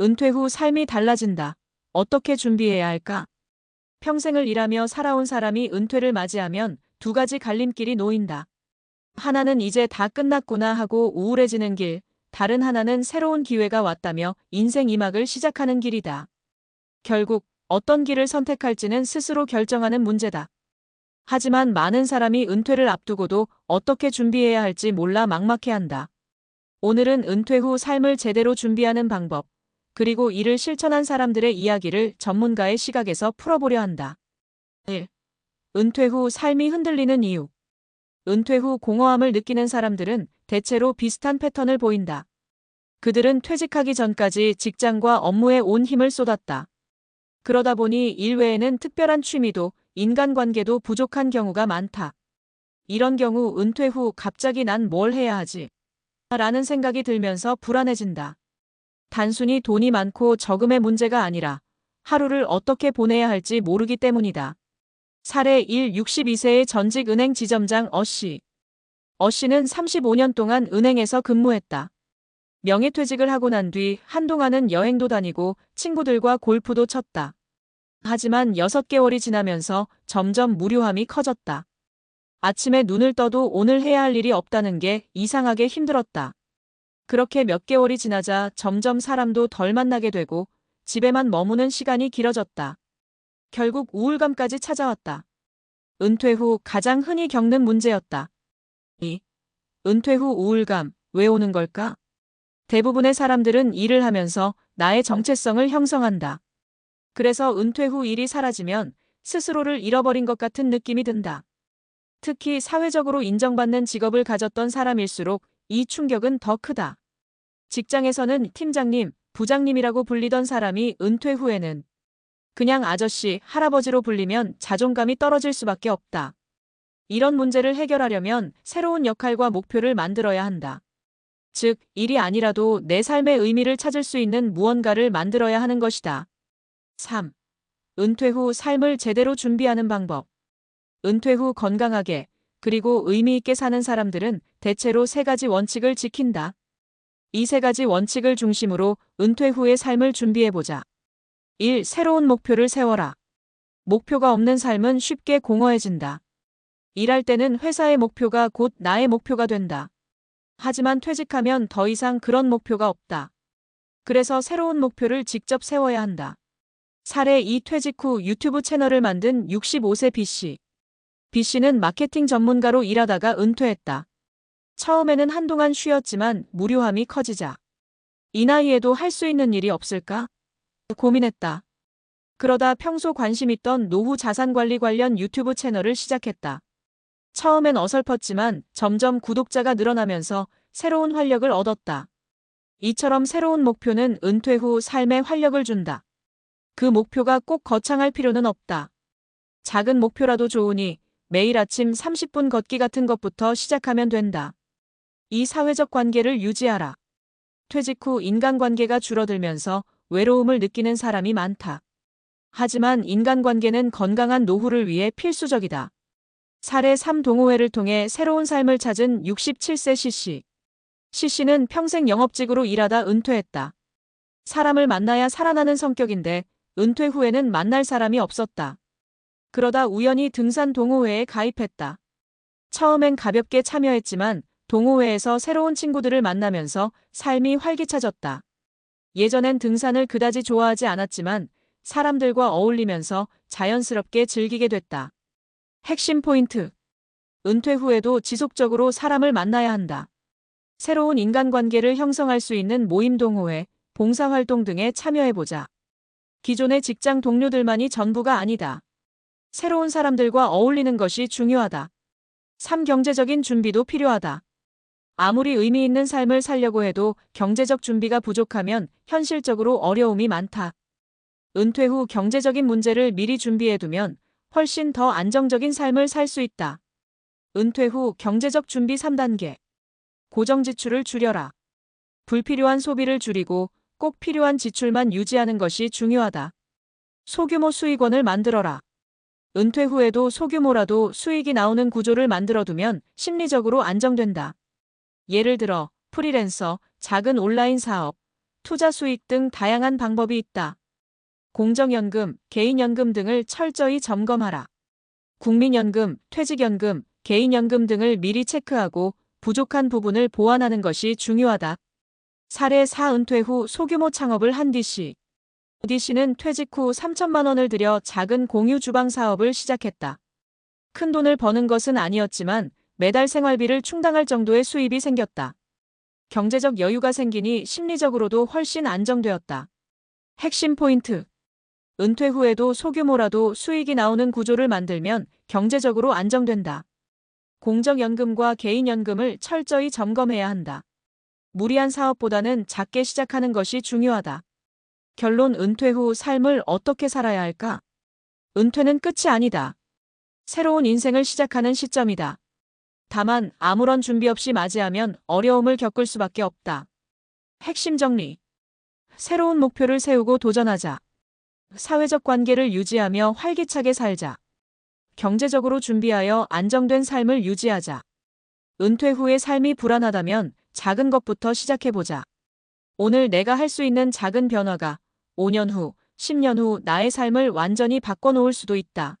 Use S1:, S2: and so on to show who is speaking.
S1: 은퇴 후 삶이 달라진다. 어떻게 준비해야 할까? 평생을 일하며 살아온 사람이 은퇴를 맞이하면 두 가지 갈림길이 놓인다. 하나는 이제 다 끝났구나 하고 우울해지는 길, 다른 하나는 새로운 기회가 왔다며 인생 2막을 시작하는 길이다. 결국 어떤 길을 선택할지는 스스로 결정하는 문제다. 하지만 많은 사람이 은퇴를 앞두고도 어떻게 준비해야 할지 몰라 막막해한다. 오늘은 은퇴 후 삶을 제대로 준비하는 방법, 그리고 이를 실천한 사람들의 이야기를 전문가의 시각에서 풀어보려 한다. 1. 은퇴 후 삶이 흔들리는 이유. 은퇴 후 공허함을 느끼는 사람들은 대체로 비슷한 패턴을 보인다. 그들은 퇴직하기 전까지 직장과 업무에 온 힘을 쏟았다. 그러다 보니 일 외에는 특별한 취미도 인간관계도 부족한 경우가 많다. 이런 경우 은퇴 후 갑자기 난 뭘 해야 하지? 라는 생각이 들면서 불안해진다. 단순히 돈이 많고 적음의 문제가 아니라 하루를 어떻게 보내야 할지 모르기 때문이다. 사례 1 62세의 전직 은행 지점장 어씨. 어씨는 35년 동안 은행에서 근무했다. 명예퇴직을 하고 난 뒤 한동안은 여행도 다니고 친구들과 골프도 쳤다. 하지만 6개월이 지나면서 점점 무료함이 커졌다. 아침에 눈을 떠도 오늘 해야 할 일이 없다는 게 이상하게 힘들었다. 그렇게 몇 개월이 지나자 점점 사람도 덜 만나게 되고 집에만 머무는 시간이 길어졌다. 결국 우울감까지 찾아왔다. 은퇴 후 가장 흔히 겪는 문제였다. 2. 은퇴 후 우울감, 왜 오는 걸까? 대부분의 사람들은 일을 하면서 나의 정체성을 형성한다. 그래서 은퇴 후 일이 사라지면 스스로를 잃어버린 것 같은 느낌이 든다. 특히 사회적으로 인정받는 직업을 가졌던 사람일수록 이 충격은 더 크다. 직장에서는 팀장님, 부장님이라고 불리던 사람이 은퇴 후에는 그냥 아저씨, 할아버지로 불리면 자존감이 떨어질 수밖에 없다. 이런 문제를 해결하려면 새로운 역할과 목표를 만들어야 한다. 즉, 일이 아니라도 내 삶의 의미를 찾을 수 있는 무언가를 만들어야 하는 것이다. 3. 은퇴 후 삶을 제대로 준비하는 방법. 은퇴 후 건강하게, 그리고 의미 있게 사는 사람들은 대체로 세 가지 원칙을 지킨다. 이 세 가지 원칙을 중심으로 은퇴 후의 삶을 준비해보자. 1. 새로운 목표를 세워라. 목표가 없는 삶은 쉽게 공허해진다. 일할 때는 회사의 목표가 곧 나의 목표가 된다. 하지만 퇴직하면 더 이상 그런 목표가 없다. 그래서 새로운 목표를 직접 세워야 한다. 사례 2 퇴직 후 유튜브 채널을 만든 65세 B씨. B씨는 마케팅 전문가로 일하다가 은퇴했다. 처음에는 한동안 쉬었지만 무료함이 커지자 이 나이에도 할 수 있는 일이 없을까? 고민했다. 그러다 평소 관심 있던 노후 자산관리 관련 유튜브 채널을 시작했다. 처음엔 어설펐지만 점점 구독자가 늘어나면서 새로운 활력을 얻었다. 이처럼 새로운 목표는 은퇴 후 삶에 활력을 준다. 그 목표가 꼭 거창할 필요는 없다. 작은 목표라도 좋으니 매일 아침 30분 걷기 같은 것부터 시작하면 된다. 이 사회적 관계를 유지하라. 퇴직 후 인간관계가 줄어들면서 외로움을 느끼는 사람이 많다. 하지만 인간관계는 건강한 노후를 위해 필수적이다. 사례 3 동호회를 통해 새로운 삶을 찾은 67세 CC. CC는 평생 영업직으로 일하다 은퇴했다. 사람을 만나야 살아나는 성격인데 은퇴 후에는 만날 사람이 없었다. 그러다 우연히 등산 동호회에 가입했다. 처음엔 가볍게 참여했지만 동호회에서 새로운 친구들을 만나면서 삶이 활기차졌다. 예전엔 등산을 그다지 좋아하지 않았지만 사람들과 어울리면서 자연스럽게 즐기게 됐다. 핵심 포인트. 은퇴 후에도 지속적으로 사람을 만나야 한다. 새로운 인간관계를 형성할 수 있는 모임 동호회, 봉사활동 등에 참여해보자. 기존의 직장 동료들만이 전부가 아니다. 새로운 사람들과 어울리는 것이 중요하다. 3. 경제적인 준비도 필요하다. 아무리 의미 있는 삶을 살려고 해도 경제적 준비가 부족하면 현실적으로 어려움이 많다. 은퇴 후 경제적인 문제를 미리 준비해두면 훨씬 더 안정적인 삶을 살 수 있다. 은퇴 후 경제적 준비 3단계. 고정 지출을 줄여라. 불필요한 소비를 줄이고 꼭 필요한 지출만 유지하는 것이 중요하다. 소규모 수익원을 만들어라. 은퇴 후에도 소규모라도 수익이 나오는 구조를 만들어두면 심리적으로 안정된다. 예를 들어 프리랜서, 작은 온라인 사업, 투자 수익 등 다양한 방법이 있다. 공정연금, 개인연금 등을 철저히 점검하라. 국민연금, 퇴직연금, 개인연금 등을 미리 체크하고 부족한 부분을 보완하는 것이 중요하다. 사례 4 은퇴 후 소규모 창업을 한 D 씨. D씨는 퇴직 후 3천만 원을 들여 작은 공유 주방 사업을 시작했다. 큰 돈을 버는 것은 아니었지만 매달 생활비를 충당할 정도의 수입이 생겼다. 경제적 여유가 생기니 심리적으로도 훨씬 안정되었다. 핵심 포인트. 은퇴 후에도 소규모라도 수익이 나오는 구조를 만들면 경제적으로 안정된다. 공적연금과 개인연금을 철저히 점검해야 한다. 무리한 사업보다는 작게 시작하는 것이 중요하다. 결론 은퇴 후 삶을 어떻게 살아야 할까? 은퇴는 끝이 아니다. 새로운 인생을 시작하는 시점이다. 다만 아무런 준비 없이 맞이하면 어려움을 겪을 수밖에 없다. 핵심 정리. 새로운 목표를 세우고 도전하자. 사회적 관계를 유지하며 활기차게 살자. 경제적으로 준비하여 안정된 삶을 유지하자. 은퇴 후의 삶이 불안하다면 작은 것부터 시작해보자. 오늘 내가 할 수 있는 작은 변화가 5년 후, 10년 후 나의 삶을 완전히 바꿔놓을 수도 있다.